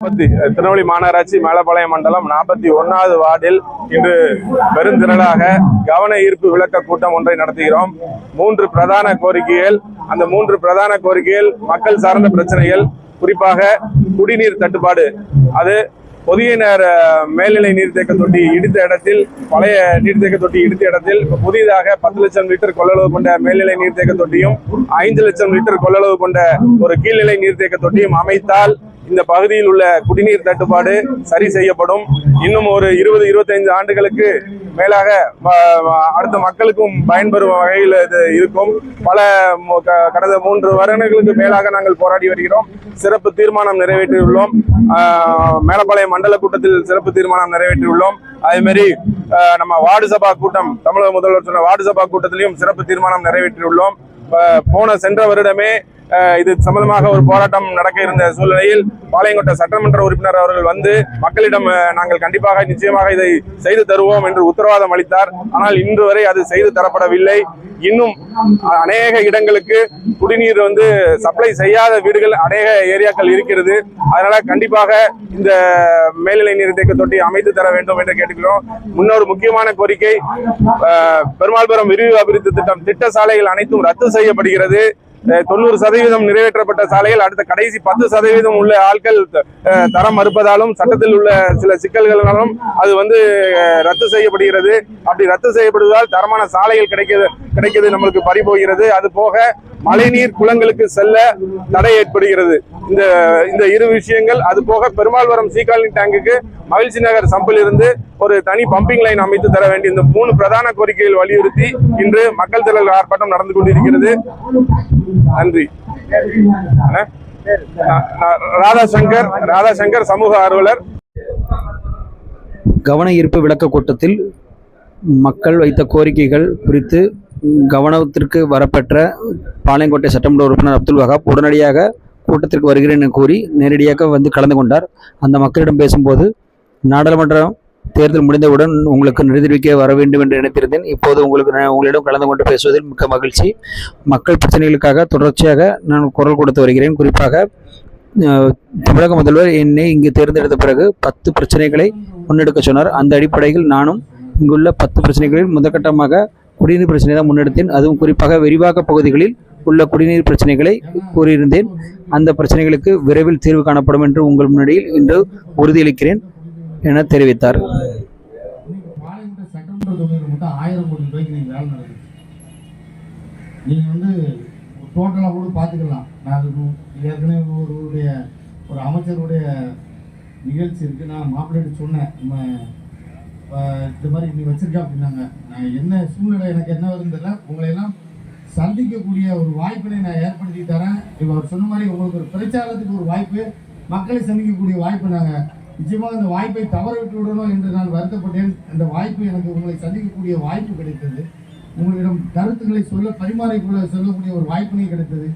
நாற்பத்தி திருநெல்வேலி மாநகராட்சி மேலப்பாளையம் மண்டலம் நாற்பத்தி ஒன்னாவது வார்டில் இன்று பெருந்திரளாக கவன ஈர்ப்பு விளக்க கூட்டம் ஒன்றை நடத்துகிறோம். மூன்று பிரதான கோரிக்கைகள் அந்த மூன்று பிரதான கோரிக்கைகள் மக்கள் சார்ந்த பிரச்சனைகள் குறிப்பாக குடிநீர் தட்டுப்பாடு. அது புதிய நேர மேல்நிலை நீர்த்தேக்க தொட்டி இடித்த இடத்தில் பழைய நீர்த்தேக்க தொட்டி இடித்த இடத்தில் புதிதாக பத்து லட்சம் லிட்டர் கொள்ளளவு கொண்ட மேல்நிலை நீர்த்தேக்க தொட்டியும் ஐந்து லட்சம் லிட்டர் கொள்ளளவு கொண்ட ஒரு கீழ்நிலை நீர்த்தேக்க தொட்டியும் அமைத்தால் இந்த பகுதியில் உள்ள குடிநீர் தட்டுப்பாடு சரி செய்யப்படும். இன்னும் ஒரு இருபது இருபத்தைந்து ஆண்டுகளுக்கு மேலாக அடுத்த மக்களுக்கும் பயன்பெறும் வகையில் இது இருக்கும். பல க- கடந்த மூன்று வருடங்களுக்கு மேலாக நாங்கள் போராடி வருகிறோம். சிறப்பு தீர்மானம் நிறைவேற்றியுள்ளோம். மேலப்பாளையம் மண்டல கூட்டத்தில் சிறப்பு தீர்மானம் நிறைவேற்றியுள்ளோம். அதேமாரி நம்ம வார்டு சபா கூட்டம் தமிழக முதல்வர் சொன்ன வார்டு சபா கூட்டத்திலையும் சிறப்பு தீர்மானம் நிறைவேற்றியுள்ளோம். போன சென்ற வருடமே இது சம்பந்தமாக ஒரு போராட்டம் நடக்க இருந்த சூழ்நிலையில் பாளையங்கோட்டை சட்டமன்ற உறுப்பினர் அவர்கள் வந்து மக்களிடம் நாங்கள் கண்டிப்பாக நிச்சயமாக இதை செய்து தருவோம் என்று உத்தரவாதம் அளித்தார். ஆனால் இன்று வரை அது செய்து தரப்படவில்லை. இன்னும் அநேக இடங்களுக்கு குடிநீர் வந்து சப்ளை செய்யாத வீடுகள் அநேக ஏரியாக்கள் இருக்கிறது. அதனால கண்டிப்பாக இந்த மேல்நிலை நீர் தேக்க தொட்டி அமைத்து தர வேண்டும் என்று கேட்டுக்கிறோம். முன்னொரு முக்கியமான கோரிக்கை பெருமாள்புரம் விரிவு அபிவிருத்தி திட்டம் திட்ட சாலைகள் அனைத்தும் ரத்து செய்யப்படுகிறது. தொண்ணூறு சதவீதம் நிறைவேற்றப்பட்ட சாலைகள் அடுத்த கடைசி பத்து சதவீதம் உள்ள ஆட்கள் அஹ், தரம் மறுப்பதாலும் சட்டத்தில் உள்ள சில சிக்கல்களாலும் அது வந்து ரத்து செய்யப்படுகிறது. அப்படி ரத்து செய்யப்படுவதால் தரமான சாலைகள் கிடைக்கிறது. கிடைக்கிறது நம்மளுக்கு பறி போகிறது அது போக மழைநீர் குளங்களுக்கு செல்ல தடை ஏற்படுகிறது. இந்த இந்த இரு விஷயங்கள் அது போக பெருமாள்வரம் சீகாலினி டேங்குக்கு மகிழ்ச்சி நகர் சம்பில் இருந்து ஒரு தனி பம்பிங் லைன் அமைத்து தர வேண்டிய இந்த மூணு பிரதான கோரிக்கைகள் வலியுறுத்தி இன்று மக்கள் திரள் ஆர்ப்பாட்டம் நடந்து கொண்டிருக்கிறது. நன்றி. ராதாசங்கர் ராதாசங்கர் சமூக ஆர்வலர். கவன ஈர்ப்பு விளக்க கூட்டத்தில் மக்கள் வைத்த கோரிக்கைகள் குறித்து கவனத்திற்கு வரப்பெற்ற பாளையங்கோட்டை சட்டமன்ற உறுப்பினர் அப்துல் வஹாப் உடனடியாக கூட்டத்திற்கு வருகிறேன் என கூறி நேரடியாக வந்து கலந்து கொண்டார். அந்த மக்களிடம் பேசும்போது நாடாளுமன்றம் தேர்தல் முடிந்தவுடன் உங்களுக்கு நிதிரிவிக்க வர வேண்டும் என்று நினைத்திருந்தேன். இப்போது உங்களுக்கு நான் உங்களிடம் கலந்து கொண்டு பேசுவதில் மிக்க மகிழ்ச்சி. மக்கள் பிரச்சனைகளுக்காக தொடர்ச்சியாக நான் குரல் கொடுத்து வருகிறேன். குறிப்பாக தமிழக முதல்வர் என்னை இங்கு தேர்ந்தெடுத்த பிறகு பத்து பிரச்சனைகளை முன்னெடுக்க சொன்னார். அந்த அடிப்படையில் நானும் இங்குள்ள பத்து பிரச்சனைகளில் முதற்கட்டமாக குடிநீர் பிரச்சனை தான் முன்னெடுத்தேன். அதுவும் குறிப்பாக விரிவாக்க பகுதிகளில் உள்ள குடிநீர் பிரச்சனைகளை கூறியிருந்தேன். அந்த பிரச்சனைகளுக்கு விரைவில் தீர்வு காணப்படும் என்று உங்கள் முன்னாடியில் இன்று உறுதியளிக்கிறேன் என தெரிவித்தார். நீங்கள் வந்து டோட்டலாக கூட பார்த்துக்கலாம். நான் ஏற்கனவே ஒருவருடைய ஒரு அமைச்சருடைய நிகழ்ச்சி இருக்குது நான் மாப்பிள்ளைட்டு சொன்னேன். நம்ம இந்த மாதிரி நீ வச்சிருக்க அப்படின்னாங்க. நான் என்ன சூழ்நிலை எனக்கு என்ன வருதுன்னு தெரியல. உங்களை எல்லாம் சந்திக்கக்கூடிய ஒரு வாய்ப்பினை நான் ஏற்படுத்தி தரேன். இப்போ அவர் சொன்ன மாதிரி உங்களுக்கு ஒரு பிரச்சாரத்துக்கு ஒரு வாய்ப்பு மக்களை சந்திக்கக்கூடிய வாய்ப்பு நாங்கள் நிச்சயமாக அந்த வாய்ப்பை தவற விட்டு விடணும் என்று நான் வருத்தப்பட்டேன். அந்த வாய்ப்பு எனக்கு உங்களை சந்திக்கக்கூடிய வாய்ப்பு கிடைத்தது. உங்களிடம் கருத்துக்களை சொல்ல பரிமாறிக்கொள்ள சொல்லக்கூடிய ஒரு வாய்ப்பினை கிடைத்தது.